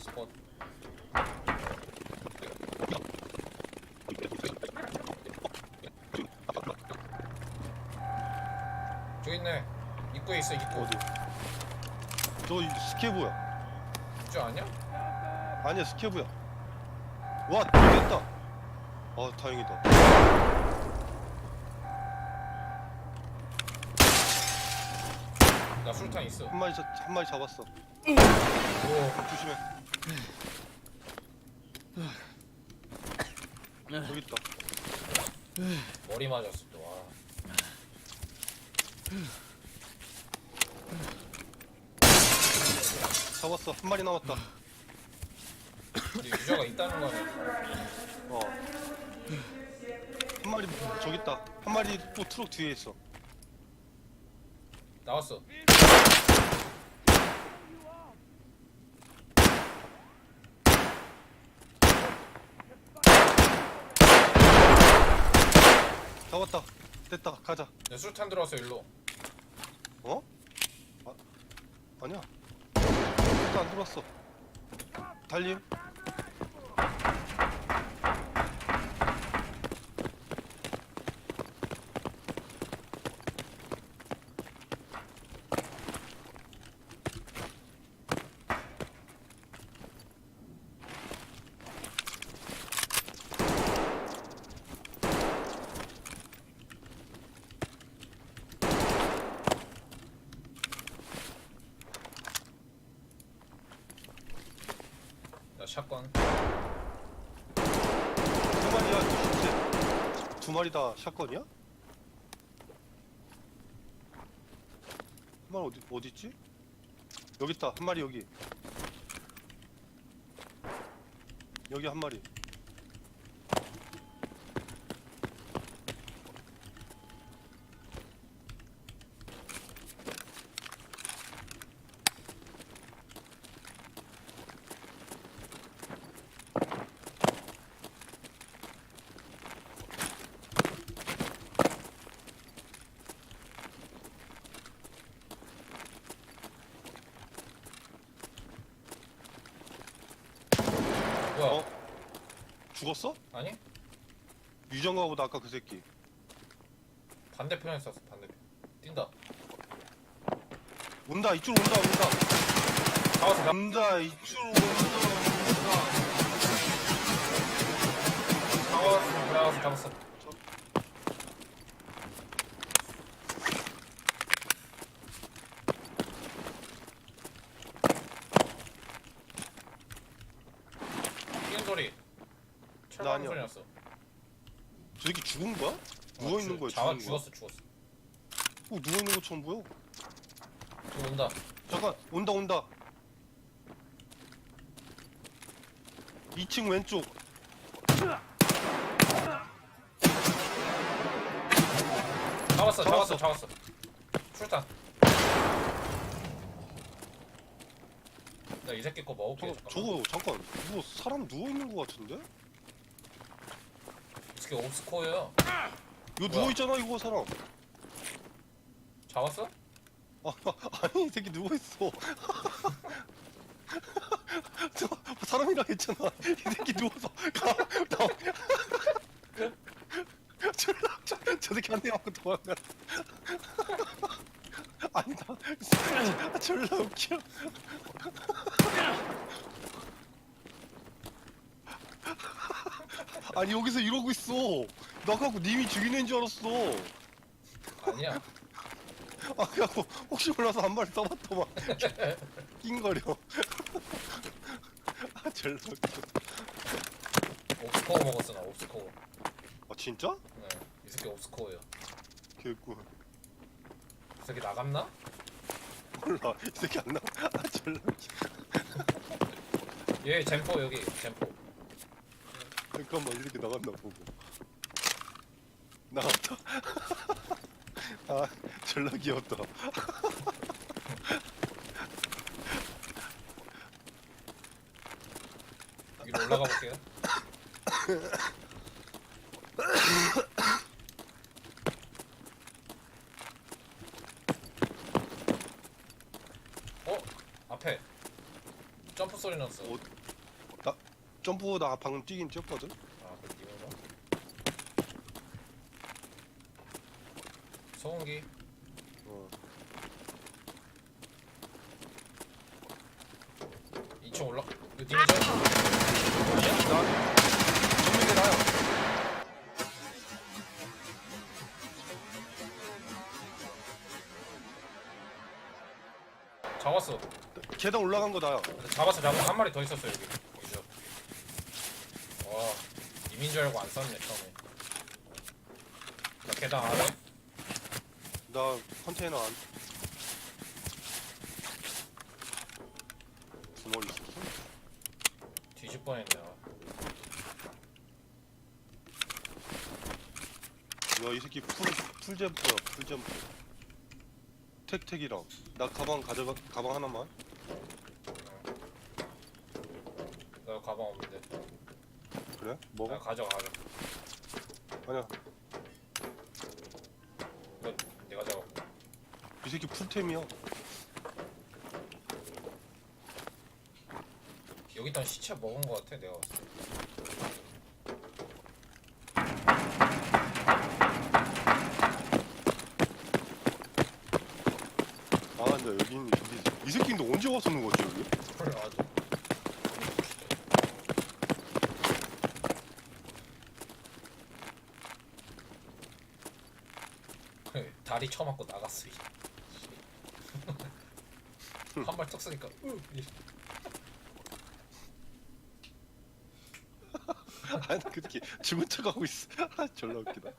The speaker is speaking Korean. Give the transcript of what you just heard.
스폰 저기 있네 입구에 있어 입구 어디? 저 이 스케브야. 저 아니야? 아니야 스케브야. 와 됐다. 아 다행이다. 나 술탄 있어 한 마리 잡- 한 마리 잡았어. 오 조심해. 여기 있다. 머리 맞았어 또 와. 잡았어. 한 마리 남았다. 근데 유저가 있다는 거네 어. 한 마리 저기 있다. 한 마리 또 트럭 뒤에 있어. 나왔어 잡았다. 됐다. 가자. 내 술탄 들어왔어 일로 어? 아, 아니야. 일단 안 들어왔어. 달림. 샷건 두 마리야. 진짜. 두 마리 다 샷건이야? 한 마리 어디 어디 있지? 여기 있다. 한 마리 여기. 여기 한 마리. 뭐야 어? 죽었어? 아니 유정가 보다 아까 그 새끼. 반대편에 있었어 반대편 뛴다 온다. 이쪽으로 온다. 온다. 잡았어 잡 온다. 이쪽으로 온다. 잡았어 잡았어 잡았어 뛰는 소리 철방 아니야. 소리 났어 저 새끼 죽은 거야? 누워 있는 거야? 잡아 죽은 거야? 죽었어 죽었어 어, 누워 있는 것처럼 보여. 저 온다 잠깐 온다 온다 2층 왼쪽 잡았어 잡았어. 잡았어 출탄 나 이 새끼 거 먹을게 저거, 잠깐만 저거 잠깐 누워 사람 누워 있는 거 같은데? 이 새끼 옵스코어야 이거 뭐야? 누워 있잖아 이거 사람. 잡았어? 아, 아니 이 새끼 누워 있어. 저 사람이라 했잖아. 이 새끼 누워서 가 나. 졸라 저, 저 새끼 한대 맞고 도망가. 아니 나 졸라 웃겨 아니 여기서 이러고 있어. 나 갖고 님이 애인 줄 알았어. 아니야. 아 그래갖고 혹시 몰라서 한 마리 떠봤더만. 낑거려. 아 웃겨 옵스코어 먹었어 나 옵스코어 아 진짜? 네 이 새끼 옵스코어야 개꿀. 이 새끼 나갔나? 몰라. 이 새끼 안 나와 아 웃겨 얘 젠포 여기 젠포 잠깐만 이 새끼 나갔나 보고. 나갔다. 아 졸라 귀엽다 위로 올라가 볼게요. 어? 앞에. 점프 소리 났어. 어, 나 점프 나 방금 뛰긴 뛰었거든. 아, 그 이건가? 소음기. 어. 2층 올라. 그 님이죠? 아니야? 나 정민이 나야. 잡았어. 계단 올라간 거 나야. 잡았어, 잡았어. 한 마리 더 있었어 여기. 이민 줄 알고 안 쐈네 처음에. 나 계단 아래. 나 컨테이너 안. 주머니 있었어? 뒤질 뻔했네. 아. 야, 이 새끼 풀, 풀점프야, 풀점프. 택택이랑. 나 가방 가져가, 가방 하나만. 나 가방 없는데. 그래? 나 먹어? 가져가. 가져. 아니야. 이거 내가 잡아. 이 새끼 풀템이야. 여기 있던 시체 먹은 거 같아 내가 봤을 때. 아, 근데 여긴, 이, 이 새끼 근데 언제 와서 오는 거지, 여기? 그래 아주. 다리 쳐맞고 나갔어. 한발 턱 쓰니까 으, 아니, 그 새끼 죽은 척 하고 있어. 아, 졸라 웃기다.